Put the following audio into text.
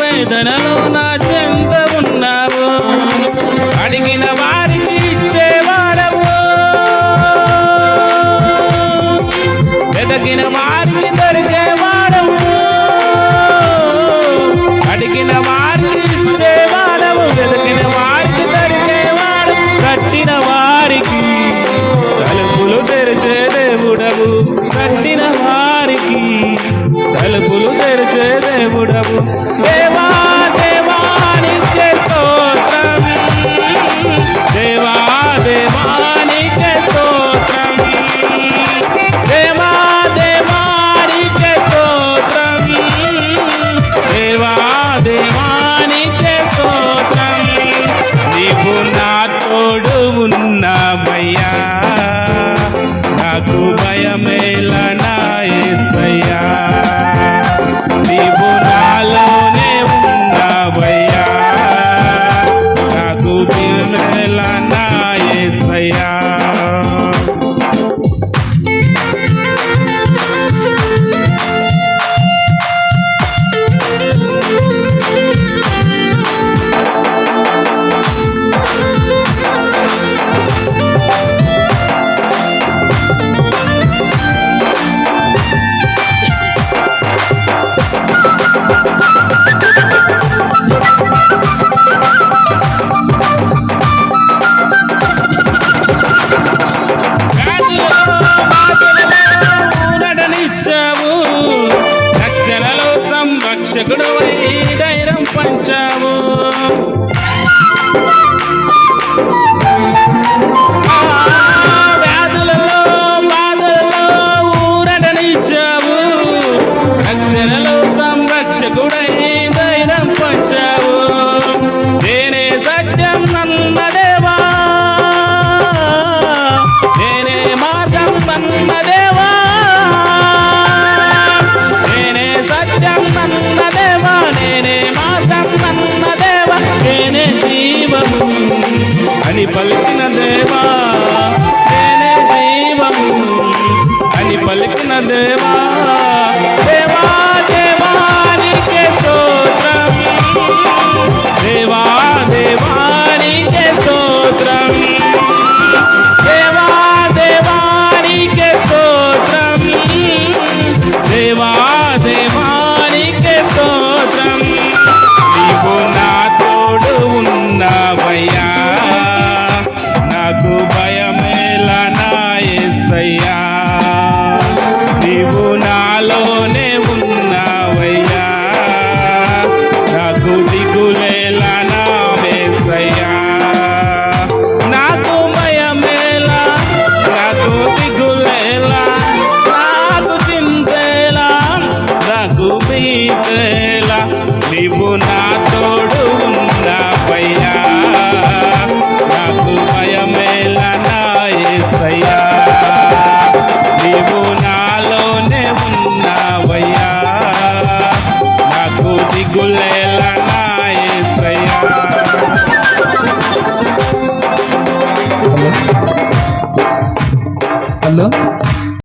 వేదనలో నా చెంత ఉన్నావు అడిగిన వారికి ఇచ్చేవాడవు వెతకిన వారికి దొరికేవా ದೇವ అని పలికిన దేవా నేనే దైవం. అని పలికిన దేవా Go